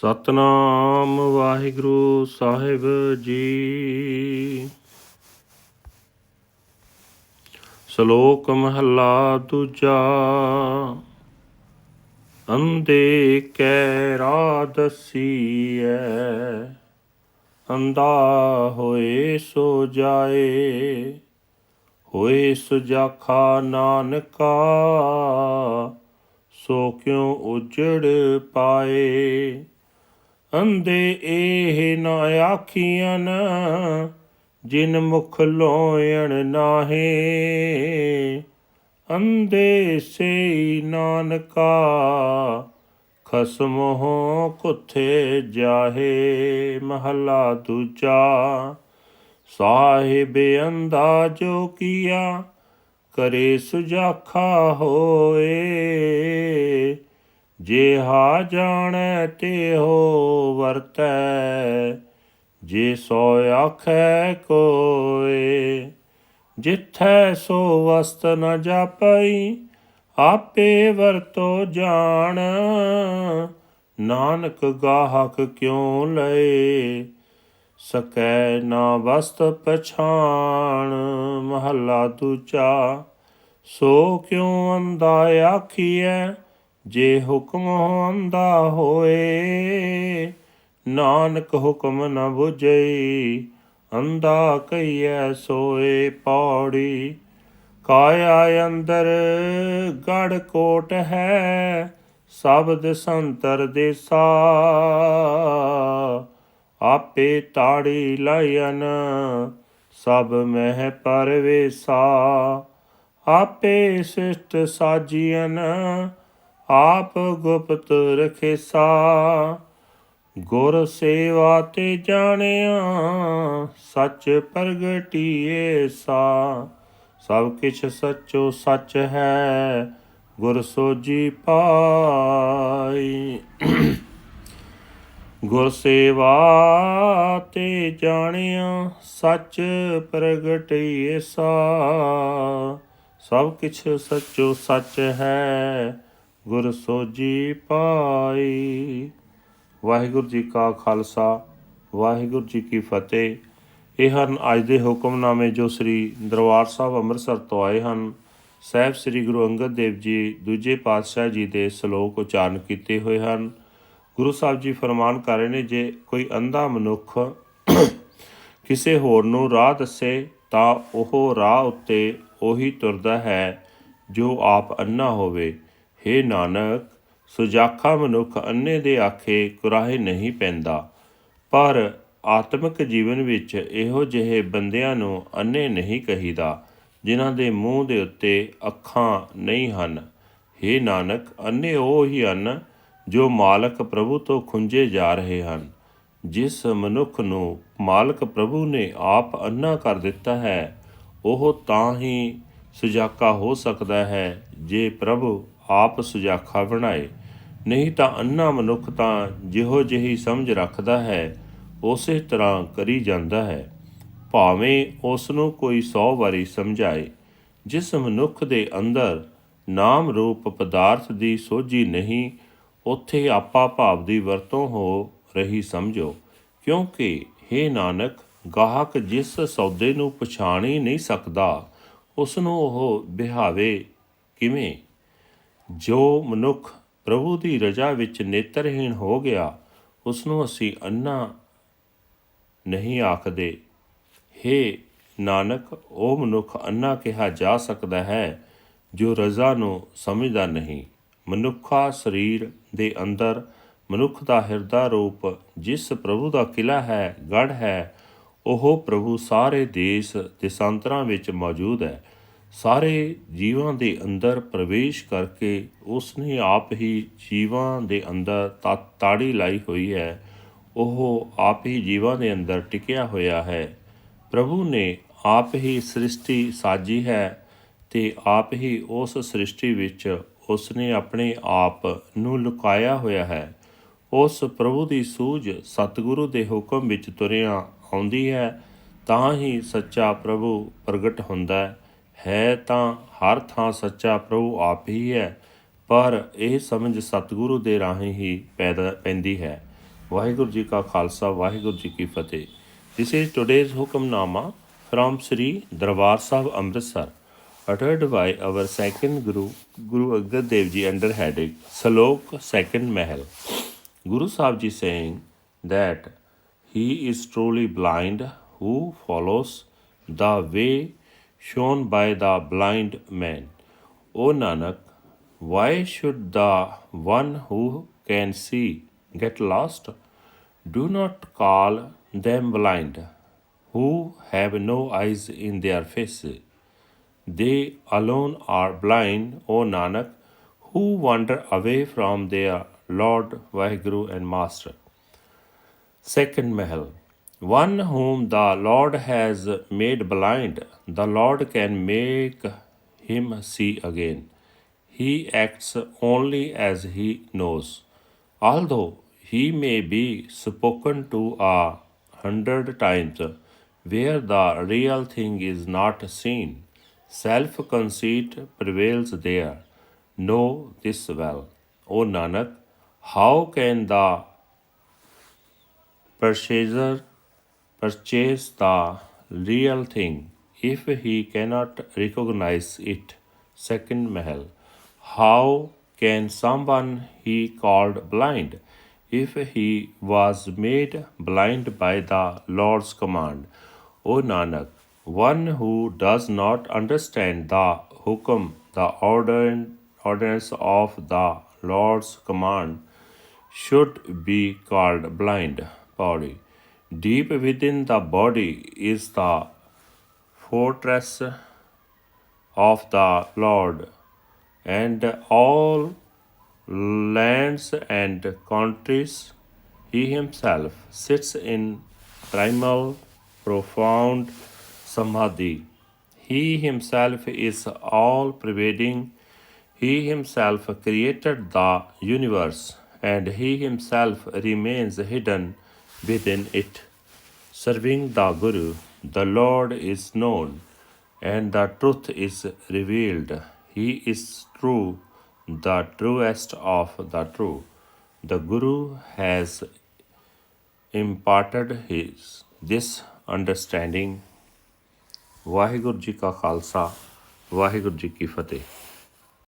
ਸਤਨਾਮ ਵਾਹਿਗੁਰੂ ਸਾਹਿਬ ਜੀ। ਸ਼ਲੋਕ ਮਹੱਲਾ ਦੂਜਾ। ਅੰਦੇ ਕੈ ਰਾ ਅੰਦਾ ਹੋਏ ਸੋ ਜਾਏ। ਹੋਏ ਸੁਜਾਖਾ ਨਾਨਕਾ, ਸੋ ਕਿਉ ਉਜੜ ਪਾਏ। ਅੰਦੇ ਇਹ ਨਾ ਆਖੀਆਂ ਜਿਨ ਮੁਖ ਲੋਇਣ ਨਾਹੇ। ਅੰਦੇ ਸੇ ਨਾਨਕਾ, ਖਸਮ ਹੋ ਕੁਥੇ ਜਾਹੇ ਮਹਲਾ ਦੂਜਾ। ਸਾਹਿਬ ਅੰਦਾ ਜੋ ਕੀਆ, ਕਰੇ ਸੁਜਾਖਾ ਹੋਏ। ਜੇ ਹਾ ਜਾਣੈ ਤੇ ਹੋ ਵਰਤੈ, ਜੇ ਸੋ ਆਖੈ ਕੋਏ। ਜਿਥੈ ਸੋ ਵਸਤ ਨ ਜਾਪਈ, ਆਪੇ ਵਰਤੋ ਜਾਣ। ਨਾਨਕ ਗਾਹਕ ਕਿਉ ਲਏ, ਸਕੈ ਨਾ ਵਸਤ ਪਛਾਣ। ਮਹੱਲਾ ਦੂਜਾ, ਸੋ ਕਿਉ ਅੰਦਾ ਆਖੀਐ ਜੇ ਹੁਕਮ ਅੰਦਾ ਹੋਏ, ਨਾਨਕ ਹੁਕਮ ਨ ਬੁਝਈ ਅੰਦਾ ਕਈਐ ਸੋਏ ਪੌੜੀ। ਕਾਇਆ ਅੰਦਰ ਗੜ ਕੋਟ ਹੈ, ਸ਼ਬਦ ਸੰਤਰ ਦੇਸਾ। ਆਪੇ ਤਾੜੀ ਲਾਇਨ ਸਭ ਮਹਿ ਪਰਵੇਸਾ। ਆਪੇ ਸਿਸ਼ਟ ਸਾਜੀਨ ਆਪ ਗੁਪਤ ਰਖੇਸਾ ਗੁਰ ਸੇਵਾ ਤੇ ਜਾਣਿਆ, ਸੱਚ ਪ੍ਰਗਟੀਏ ਸਾ। ਸਭ ਕਿਛ ਸੱਚੋ ਸੱਚ ਹੈ, ਗੁਰ ਸੋਜੀ ਪਾਈ। ਗੁਰ ਸੇਵਾ ਤੇ ਜਾਣਿਆ, ਸੱਚ ਪ੍ਰਗਟਈਏ ਸਾ। ਸਭ ਕਿਛ ਸੱਚੋ ਸੱਚ ਹੈ ਗੁਰ ਸੋਜੀ ਪਾਈ। ਵਾਹਿਗੁਰੂ ਜੀ ਕਾ ਖਾਲਸਾ, ਵਾਹਿਗੁਰੂ ਜੀ ਕੀ ਫਤਿਹ। ਇਹ ਹਨ ਅੱਜ ਦੇ ਹੁਕਮਨਾਮੇ ਜੋ ਸ੍ਰੀ ਦਰਬਾਰ ਸਾਹਿਬ ਅੰਮ੍ਰਿਤਸਰ ਤੋਂ ਆਏ ਹਨ। ਸਹਿਬ ਸ੍ਰੀ ਗੁਰੂ ਅੰਗਦ ਦੇਵ ਜੀ ਦੂਜੇ ਪਾਤਸ਼ਾਹ ਜੀ ਦੇ ਸ਼ਲੋਕ ਉਚਾਰਨ ਕੀਤੇ ਹੋਏ ਹਨ। ਗੁਰੂ ਸਾਹਿਬ ਜੀ ਫਰਮਾਨ ਕਰ ਰਹੇ ਨੇ, ਜੇ ਕੋਈ ਅੰਧਾ ਮਨੁੱਖ ਕਿਸੇ ਹੋਰ ਨੂੰ ਰਾਹ ਦੱਸੇ, ਤਾਂ ਉਹ ਰਾਹ ਉੱਤੇ ਉਹੀ ਤੁਰਦਾ ਹੈ ਜੋ ਆਪ ਅੰਨਾ ਹੋਵੇ। हे ਨਾਨਕ, ਸੁਜਾਖਾ ਮਨੁੱਖ ਅੰਨੇ ਦੇ ਆਖੇ ਕੁਰਾਹੇ ਨਹੀਂ ਪੈਂਦਾ। ਪਰ ਆਤਮਿਕ ਜੀਵਨ ਵਿੱਚ ਇਹੋ ਜਿਹੇ ਬੰਦਿਆਂ ਨੂੰ ਅੰਨੇ ਨਹੀਂ ਕਹੀਦਾ, ਜਿਨ੍ਹਾਂ ਦੇ ਮੂੰਹ ਦੇ ਉੱਤੇ ਅੱਖਾਂ ਨਹੀਂ ਹਨ। हे ਨਾਨਕ ਅੰਨੇ ਉਹ ਹੀ ਹਨ ਜੋ ਮਾਲਕ ਪ੍ਰਭੂ ਤੋਂ ਖੁੰਝੇ ਜਾ ਰਹੇ ਹਨ, ਜਿਸ ਮਨੁੱਖ ਨੂੰ ਮਾਲਕ ਪ੍ਰਭੂ ਨੇ ਆਪ ਅੰਨਾ ਕਰ ਦਿੱਤਾ ਹੈ, ਉਹ ਤਾਂ ਹੀ ਸੁਜਾਕਾ ਹੋ ਸਕਦਾ ਹੈ ਜੇ ਪ੍ਰਭੂ ਆਪ ਸੁਜਾਖਾ ਬਣਾਏ। ਨਹੀਂ ਤਾਂ ਅੰਨਾ ਮਨੁੱਖ ਤਾਂ ਜਿਹੋ ਜਿਹੀ ਸਮਝ ਰੱਖਦਾ ਹੈ, ਉਸੇ ਤਰ੍ਹਾਂ ਕਰੀ ਜਾਂਦਾ ਹੈ। ਭਾਵੇਂ ਉਸ ਨੂੰ ਕੋਈ 100 ਵਾਰੀ ਸਮਝਾਏ, ਜਿਸ ਮਨੁੱਖ ਦੇ ਅੰਦਰ ਨਾਮ ਰੂਪ ਪਦਾਰਥ ਦੀ ਸੋਝੀ ਨਹੀਂ, ਉੱਥੇ ਆਪਾ ਭਾਵ ਦੀ ਵਰਤੋਂ ਹੋ ਰਹੀ ਸਮਝੋ। ਕਿਉਂਕਿ हे ਨਾਨਕ, ਗਾਹਕ ਜਿਸ ਸੌਦੇ ਨੂੰ ਪਛਾਣ ਹੀ ਨਹੀਂ ਸਕਦਾ ਉਸ ਨੂੰ ਉਹ ਬਿਹਾਵੇ ਕਿਵੇਂ? ਜੋ ਮਨੁੱਖ ਪ੍ਰਭੂ ਦੀ ਰਜਾ ਵਿੱਚ ਨੇਤਰਹੀਣ ਹੋ ਗਿਆ ਉਸ ਨੂੰ ਅਸੀਂ ਅੰਨਾ ਨਹੀਂ ਆਖਦੇ। ਹੇ ਨਾਨਕ, ਉਹ ਮਨੁੱਖ ਅੰਨਾ ਕਿਹਾ ਜਾ ਸਕਦਾ ਹੈ, ਜੋ ਰਜ਼ਾ ਨੂੰ ਸਮਝਦਾ ਨਹੀਂ। ਮਨੁੱਖਾ ਸਰੀਰ ਦੇ ਅੰਦਰ ਮਨੁੱਖ ਦਾ ਹਿਰਦਾ ਰੂਪ ਜਿਸ ਪ੍ਰਭੂ ਦਾ ਕਿਲਾ ਹੈ ਗੜ ਹੈ, ਉਹ ਪ੍ਰਭੂ ਸਾਰੇ ਦੇਸ਼ ਦੇਸਾਂਤਰਾਂ ਵਿੱਚ ਮੌਜੂਦ ਹੈ। ਸਾਰੇ ਜੀਵਾਂ ਦੇ ਅੰਦਰ ਪ੍ਰਵੇਸ਼ ਕਰਕੇ ਉਸ ਨੇ ਆਪ ਹੀ ਜੀਵਾਂ ਦੇ ਅੰਦਰ ਤਾ- ਤਾੜੀ ਲਾਈ ਹੋਈ ਹੈ। ਉਹ ਆਪ ਹੀ ਜੀਵਾਂ ਦੇ ਅੰਦਰ ਟਿਕਿਆ ਹੋਇਆ ਹੈ। ਪ੍ਰਭੂ ਨੇ ਆਪ ਹੀ ਸ੍ਰਿਸ਼ਟੀ ਸਾਜੀ ਹੈ ਤੇ ਆਪ ਹੀ ਉਸ ਸ੍ਰਿਸ਼ਟੀ ਵਿੱਚ ਉਸ ਨੇ ਆਪਣੇ ਆਪ ਨੂੰ ਲੁਕਾਇਆ ਹੋਇਆ ਹੈ। ਉਸ ਪ੍ਰਭੂ ਦੀ ਸੂਝ ਸਤਿਗੁਰੂ ਦੇ ਹੁਕਮ ਵਿੱਚ ਤੁਰਿਆ ਆਉਂਦੀ ਹੈ, ਤਾਂ ਹੀ ਸੱਚਾ ਪ੍ਰਭੂ ਪ੍ਰਗਟ ਹੁੰਦਾ ਹੈ। ਹੈ ਤਾਂ ਹਰ ਥਾਂ ਸੱਚਾ ਪ੍ਰਭੂ ਆਪ ਹੀ ਹੈ ਪਰ ਇਹ ਸਮਝ ਸਤਿਗੁਰੂ ਦੇ ਰਾਹੀਂ ਹੀ ਪੈਦਾ ਪੈਂਦੀ ਹੈ ਵਾਹਿਗੁਰੂ ਜੀ ਕਾ ਖਾਲਸਾ ਵਾਹਿਗੁਰੂ ਜੀ ਕੀ ਫਤਿਹ This is today's hukamnama from Sri Darbar Sahib Amritsar uttered by our second Guru Guru Angad Dev Ji under heading Salok second Mahal Guru Sahib Ji saying that he is truly blind who follows the way shown by the blind man. O Nanak, why should the one who can see get lost? Do not call them blind, who have no eyes in their faces. They alone are blind, O Nanak, who wander away from their Lord, Vaheguru, and Master. Second Mahal. One whom the Lord has made blind, the Lord can make him see again. He acts only as he knows. Although he may be spoken to a hundred times, where the real thing is not seen, self conceit prevails there. Know this well. O Nanak, how can the purchaser purchase the real thing if he cannot recognize it. Second Mahal. How can someone he called blind if he was made blind by the Lord's command? O Nanak, one who does not understand the hukum, the ordin- ordinance of the Lord's command, should be called blind body. Deep within the body is the fortress of the Lord, and all lands and countries he himself sits in primal, profound samadhi. He himself is all pervading. He himself created the universe, and he himself remains hidden within it. Serving the Guru, the Lord is known, and the truth is revealed. He is true, the truest of the true. The Guru has imparted his this understanding. Waheguru ਜੀ ਕਾ ਖਾਲਸਾ ਵਾਹਿਗੁਰੂ ਜੀ ਕੀ ਫਤਿਹ